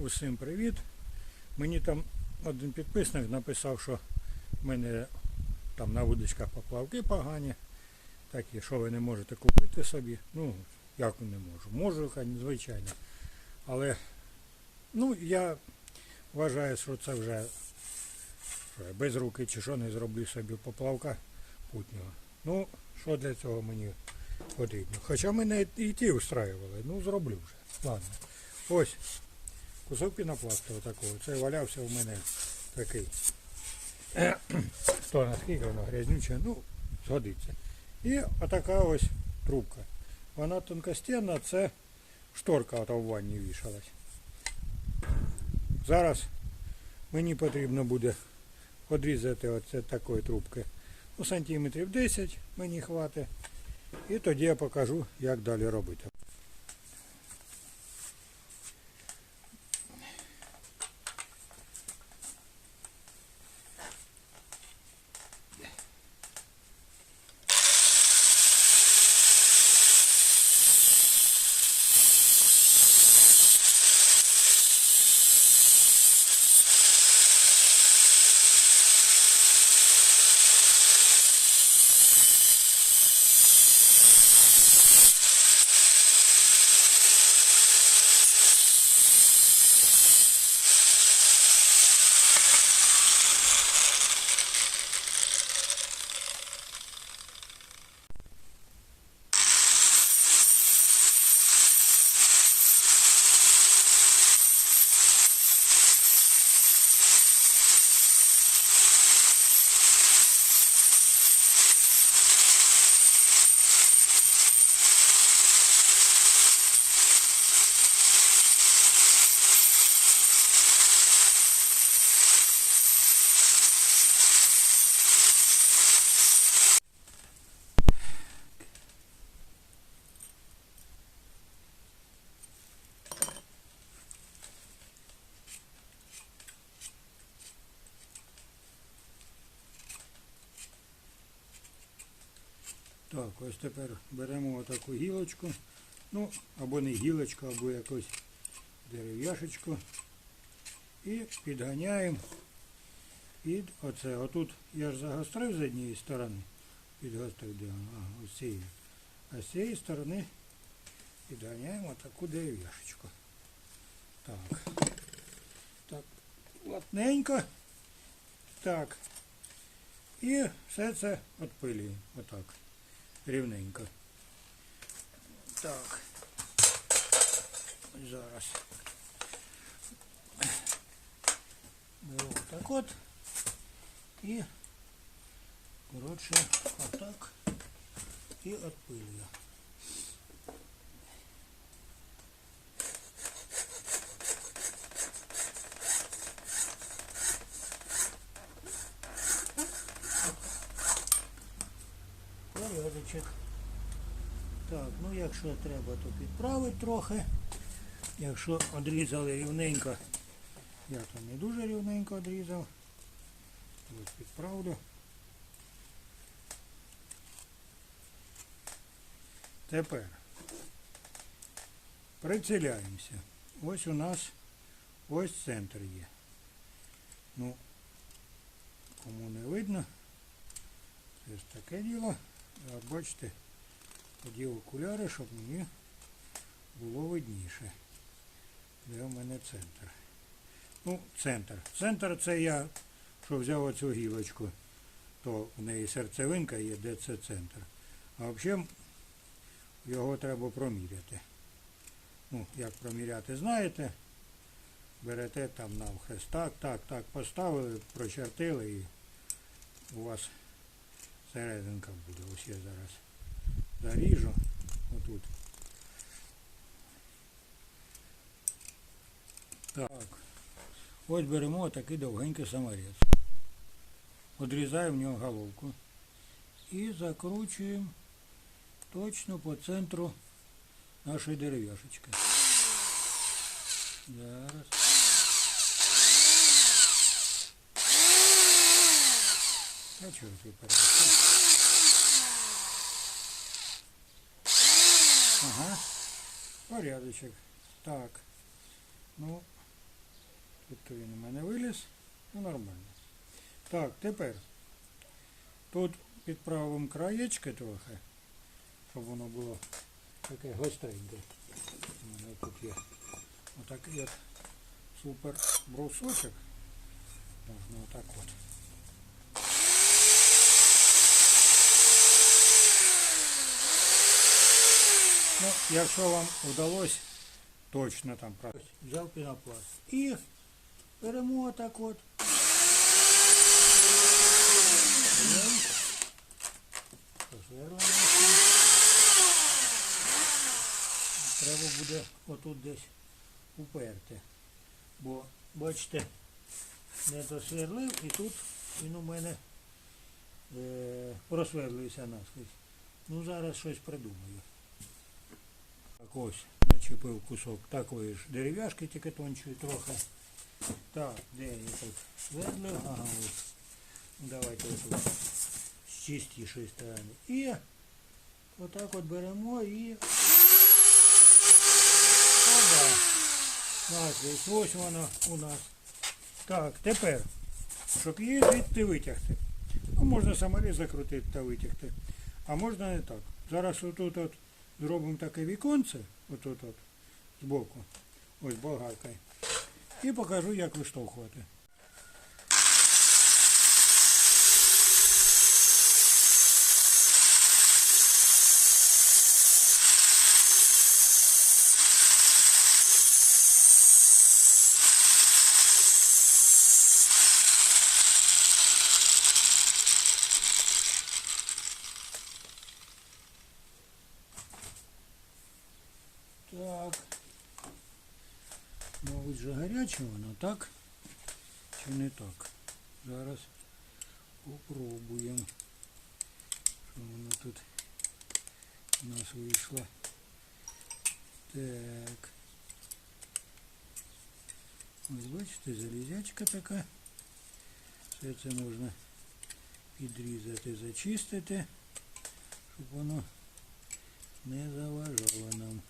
Усім привіт. Мені там один підписник написав, що в мене там на вудочках поплавки погані, такі, що ви не можете купити собі. Ну, як не можу. Можу, звичайно. Але ну, я вважаю, що це вже без руки чи що не зроблю собі поплавка путнього. Ну, що для цього мені потрібно. Хоча мене і ті устраювали, ну зроблю вже. Ладно. Ось кусок пінопласту такого. Це валявся у мене такий. Хто наскільки воно грязнюче, ну, згодиться. І отака ось трубка. Вона тонкостінна, це шторка в ванні вішалась. Зараз мені потрібно буде відрізати оце такої трубки. Ну, сантиметрів 10 мені хватить. І тоді я покажу, як далі робити. Так, ось тепер беремо отаку гілочку. Ну, або не гілочку, або якусь дерев'яшечку. І підганяємо під оце. Отут я ж загострив з однієї сторони. Підгострив де воно? А, ось цієї. А з цієї сторони підганяємо таку дерев'яшечку. Так. Так, плотненько. Так. І все це відпилюємо. Отак рівненько. Так. Ось Зараз. Беру так от. І, коротше, отак. І відпилюю. Порядочок. Так, ну якщо треба, то підправити трохи. Якщо одрізали рівненько, я там не дуже рівненько одрізав. Ось підправлю. Тепер приціляємося. Ось у нас ось центр є. Ну, кому не видно, це ж таке діло. Бачите, подів окуляри, щоб мені було видніше. Де в мене центр? Ну, центр. Центр це я, що взяв оцю гілочку, то в неї серцевинка є, де це центр. А взагалі його треба проміряти. Ну, як проміряти, знаєте. Берете там навхрест. Так, так, так, поставили, прочертили і у вас серединка буде. Ось я зараз заріжу. Отут. Так. Ось беремо такий довгенький саморець. Одрізаємо в нього головку. І закручуємо точно по центру нашої дерев'яшечки. Зараз. А чого ти перебачиш? Ага. Порядочок. Так. Ну, Тобто він у мене виліз. Ну нормально. Так, тепер. Тут підправимо краєчки трохи, щоб воно було таке гостреньке. У мене тут є отакий от супер брусочок. Можна отак от. Ну, якщо вам вдалося точно там про- взяв пінопласт. І беремо отак от. Треба буде отут десь уперти. Бо, бачите, не досверлив і тут він у мене е, просверлюється наскрізь. Ну зараз щось придумаю. Ось начепив кусок такої ж дерев'яшки, тільки тончої трохи. Так, де я тут свердлив? Ага, ось. Давайте отут з чистішої сторони. І отак от беремо і Оба. Наскрізь. Ось воно у нас. Так, тепер, щоб її звідти витягти. Ну, можна саморіз закрутити та витягти. А можна не так. Зараз отут от зробимо таке віконце, отут от, збоку, ось болгаркою. І покажу, як виштовхувати. Так. Мабуть, же гаряче воно, так? Чи не так? Зараз попробуємо. Що воно тут у нас вийшло. Так. Ось бачите, залізячка така. Все це можна підрізати, зачистити, щоб воно не заважало нам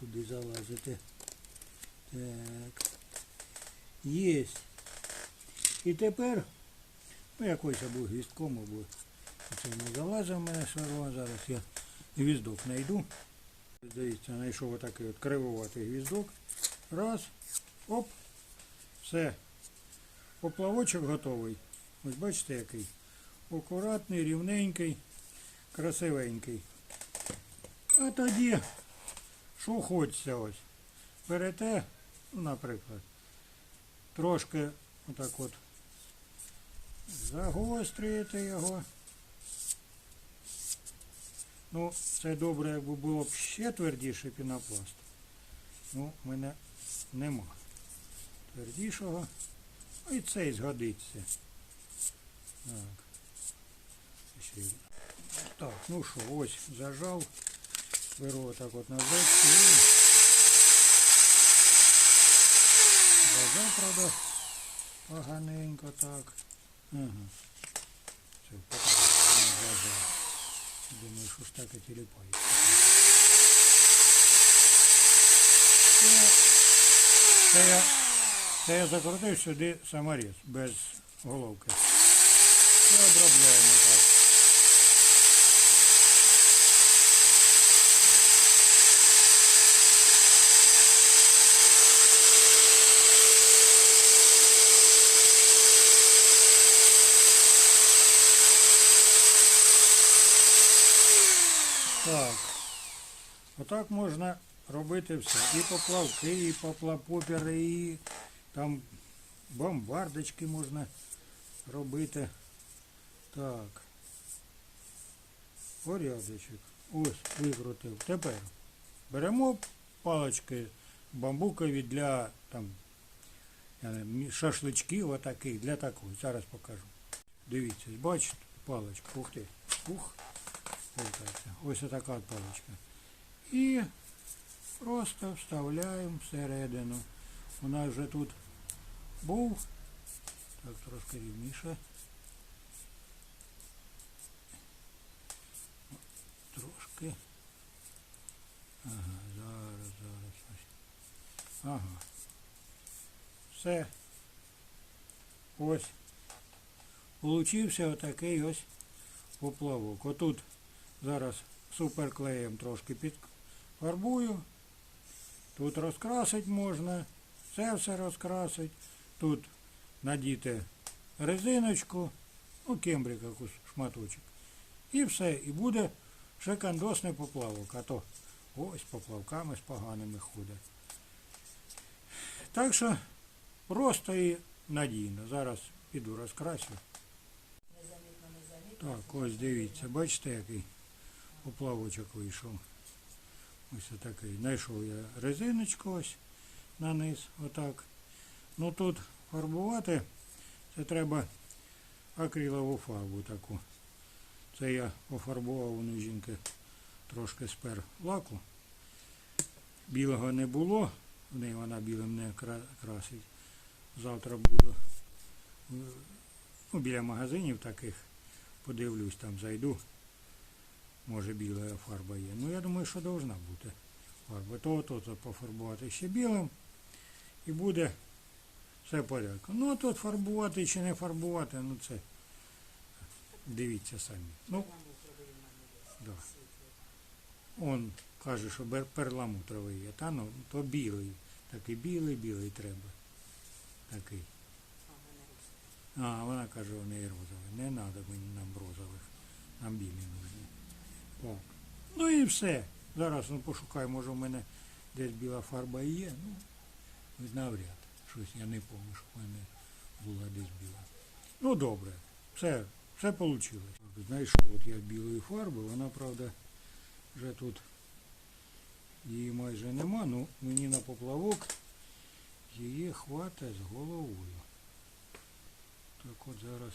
туди залазити. Так. Єсть. І тепер, ну якось або гвіздком, або це не залазив мене сверло. Зараз я гвіздок знайду. Здається, знайшов отакий от кривоватий гвіздок. Раз. Оп. Все. Поплавочок готовий. Ось бачите який. Акуратний, рівненький, красивенький. А тоді що хочеться ось. Берете, ну, наприклад, трошки отак от загострюєте його. Ну, це добре, якби було б ще твердіше пінопласт. Ну, в мене нема твердішого. Ну, І цей згодиться. Так. Так, ну що, ось зажав. Беру отак от на зречку і зажав, правда, поганенько так. Ага. Все, потрібно зажав. Думаю, що ж так і тіліпається. Це, я, це я закрутив сюди саморіз без головки. Це обробляємо. Так. Отак можна робити все. І поплавки, і поплапопери, і там бомбардочки можна робити. Так. Порядочок. Ось, викрутив. Тепер беремо палички бамбукові для там, шашличків отаких, для такої. Зараз покажу. Дивіться, бачите, паличка. Ух ти. Ух. Ось така от паличка. І просто вставляємо всередину. У нас вже тут був. Так, трошки рівніше. Трошки. Ага, зараз, зараз. Ага. Все. Ось. Получився отакий ось поплавок. Отут зараз суперклеєм трошки підфарбую. Тут розкрасить можна. Це все розкрасить. Тут надіти резиночку, ну, кембрик якусь шматочок. І все. І буде шикандосний поплавок. А то ось поплавками з поганими ходять. Так що просто і надійно. Зараз піду розкрасю. Так, ось дивіться, бачите, який поплавочок вийшов. Ось отакий. Знайшов я резиночку ось на низ, отак. Ну тут фарбувати, це треба акрилову фарбу таку. Це я пофарбував у жінки трошки спер лаку. Білого не було, в неї вона білим не красить. Завтра буду ну, біля магазинів таких подивлюсь, там зайду. Може біла фарба є. Ну я думаю, що повинна бути фарба. То, то, пофарбувати ще білим і буде все порядку. Ну а тут фарбувати чи не фарбувати, ну це дивіться самі. Ну. Да. он каже, що перламутровий є. Та ну, то білий. Такий білий, білий треба. Такий. А, вона каже, вони і розові. Не треба мені нам розових. Нам білі нужні. Так. Ну і все. Зараз ну, пошукаю, може в мене десь біла фарба і є. Ну, навряд. Щось я не пам'ятаю, що в мене була десь біла. Ну добре. Все, все вийшло. Знайшов от я білої фарби, вона, правда, вже тут її майже нема, ну мені на поплавок її хватить з головою. Так от зараз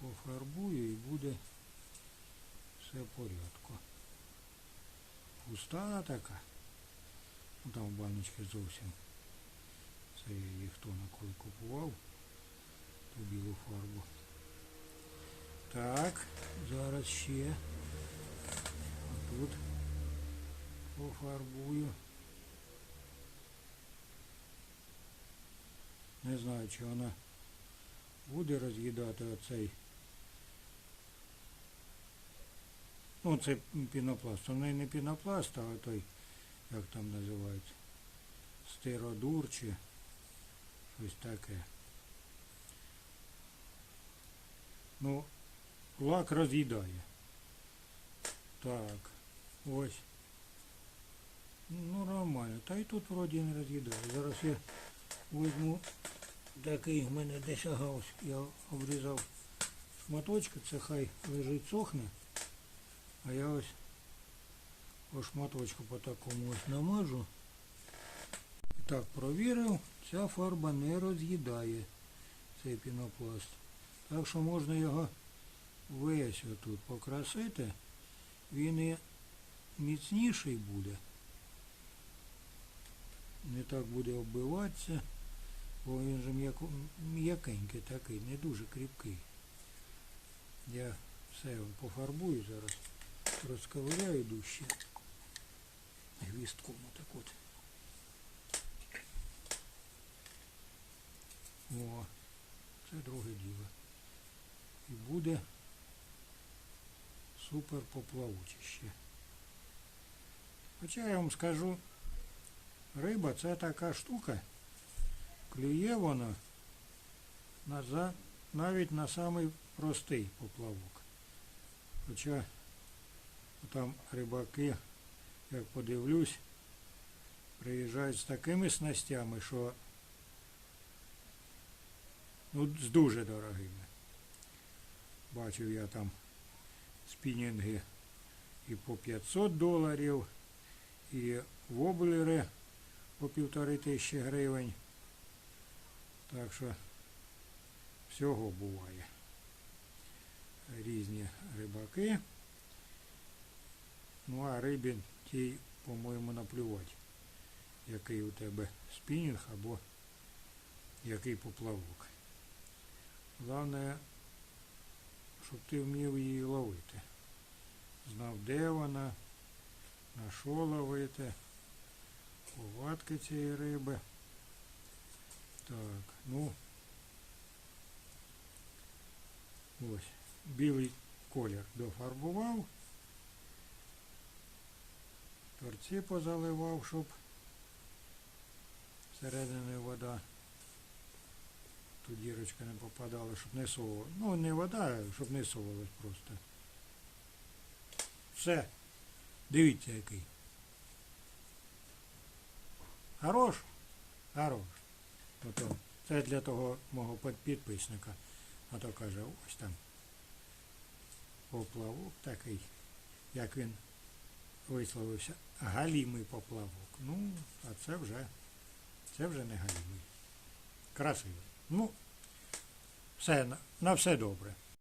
пофарбую і буде все в порядку. Густа така. Ну там в баночці зовсім. Це я її хто на коли купував. Ту білу фарбу. Так, зараз ще. Тут пофарбую. Не знаю, чи вона буде роз'їдати оцей. Ну, це пінопласт. У не пінопласт, а той, як там називається, стиродур чи щось таке. Ну, лак роз'їдає. Так, ось. Ну, нормально. Та й тут вроді не роз'їдає. Зараз я Возьму такий в мене десь ага, я обрізав шматочки, це хай лежить сохне. А я ось шматочку по такому ось намажу. Так провірив, ця фарба не роз'їдає цей пінопласт. Так що можна його весь отут покрасити. Він і міцніший буде. Не так буде оббиватися. Бо він же м'якенький такий, не дуже кріпкий. Я все пофарбую зараз, розковиряю дужче. Гвістком отак от. О, це друге діло. І буде супер поплавучище. Хоча я вам скажу, риба це така штука. Клює воно на навіть на самий простий поплавок. Хоча там рибаки, як подивлюсь, приїжджають з такими снастями, що ну, з дуже дорогими. Бачив я там спінінги і по 500 доларів, і воблери по півтори тисячі гривень. Так що всього буває. Різні рибаки. Ну а рибі тій, по-моєму, наплювати, який у тебе спінінг або який поплавок. Головне, щоб ти вмів її ловити. Знав, де вона, на що ловити, повадки цієї риби. Так, ну. Ось. Білий колір дофарбував. Торці позаливав, щоб всередини вода. Тут дірочка не попадала, щоб не совувала. Ну, не вода, щоб не совувалось просто. Все. Дивіться який. Хорош? Хорош. Ото, це для того мого під- підписника. А то каже, ось там поплавок такий, як він висловився, галімий поплавок. Ну, а це вже, це вже не галімий. Красивий. Ну, все, на, все добре.